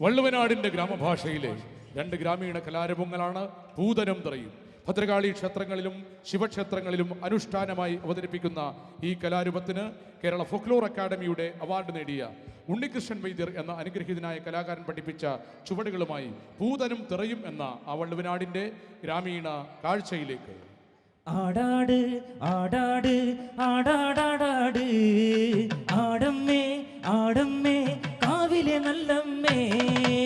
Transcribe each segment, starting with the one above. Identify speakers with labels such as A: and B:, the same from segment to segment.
A: വള്ളുവനാടിന്റെ ഗ്രാമഭാഷയിലെ രണ്ട് ഗ്രാമീണ കലാരൂപങ്ങളാണ് പൂതനം തറയും ഭദ്രകാളി ക്ഷേത്രങ്ങളിലും ശിവക്ഷേത്രങ്ങളിലും അനുഷ്ഠാനമായി അവതരിപ്പിക്കുന്ന ഈ കലാരൂപത്തിന് കേരള ഫോക്ലോർ അക്കാദമിയുടെ അവാർഡ് നേടിയ ഉണ്ണികൃഷ്ണൻ വൈദ്യർ എന്ന അനുഗ്രഹീതനായ കലാകാരൻ പഠിപ്പിച്ച ചുവടുകളുമായി പൂതനും തിറയും എന്ന ആ വള്ളുവനാടിന്റെ ഗ്രാമീണ കാഴ്ചയിലേക്ക്.
B: ആടാട് ആടാട് ആടാടാടാട്. ആടമ്മേ ആടമ്മേ രാവിലെ നല്ലമ്മേ.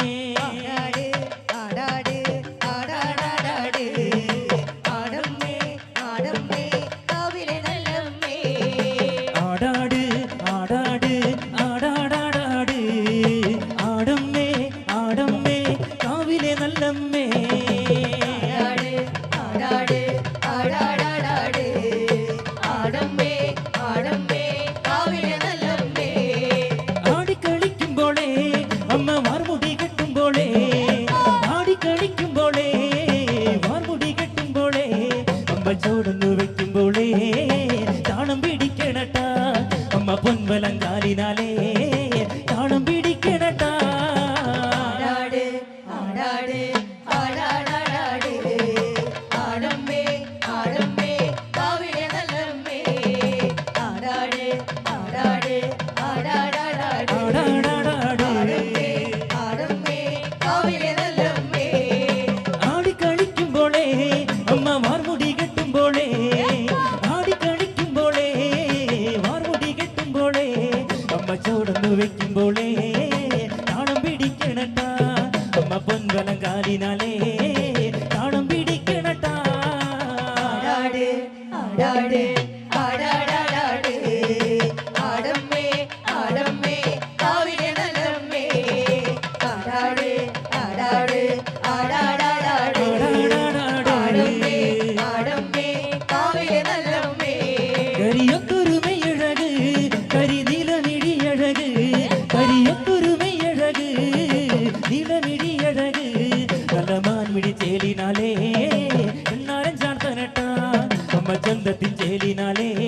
B: பொன் வலங்காலினாலே
C: ஆடாடு ஆடாடாடாடு ஆடம்மே ஆடம்மே ஆவிய நலம்மே ஆடாடு ஆடாடு ஆடாடாடாடு.
B: ஆடம்மே
C: ஆடம்மே ஆவிய நலம்மே
B: கரியக்குருமை அழகு கரிதில மிடி அழகு கரியக்குருமை அழகு தில மிடி அழகு. கலமான் மிடி தேலினாலே ರಾಮಚಂದ್ರ ಪಿಂಚೇಲಿನಾಲೇ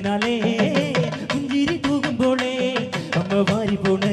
B: முகத்தினாலே முஞ்சிரி தூக்கும் போலே அம்மா வாரி போன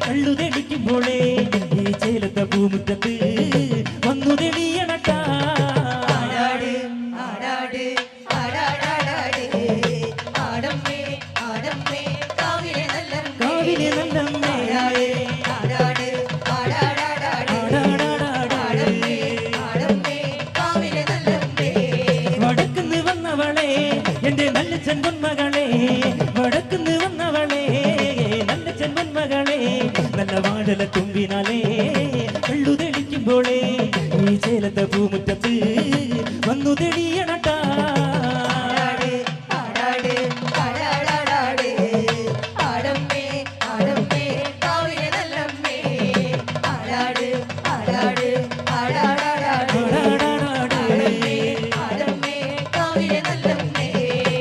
B: കള്ളുതെടിക്കുമ്പോഴേ ഈ എന്റെ നല്ല ചെമ്പൊന്മകൾ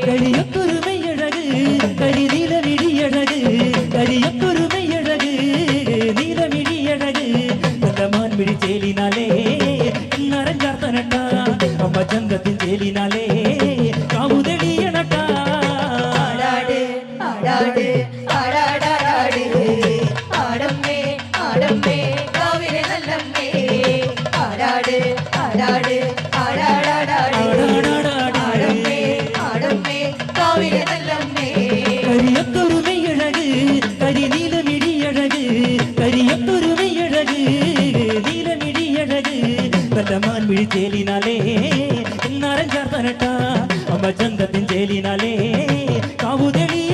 B: ಕಳಿಯುತ್ತ नारंजा तरटा अम्बा चंद तिंजेली नाले काबू देली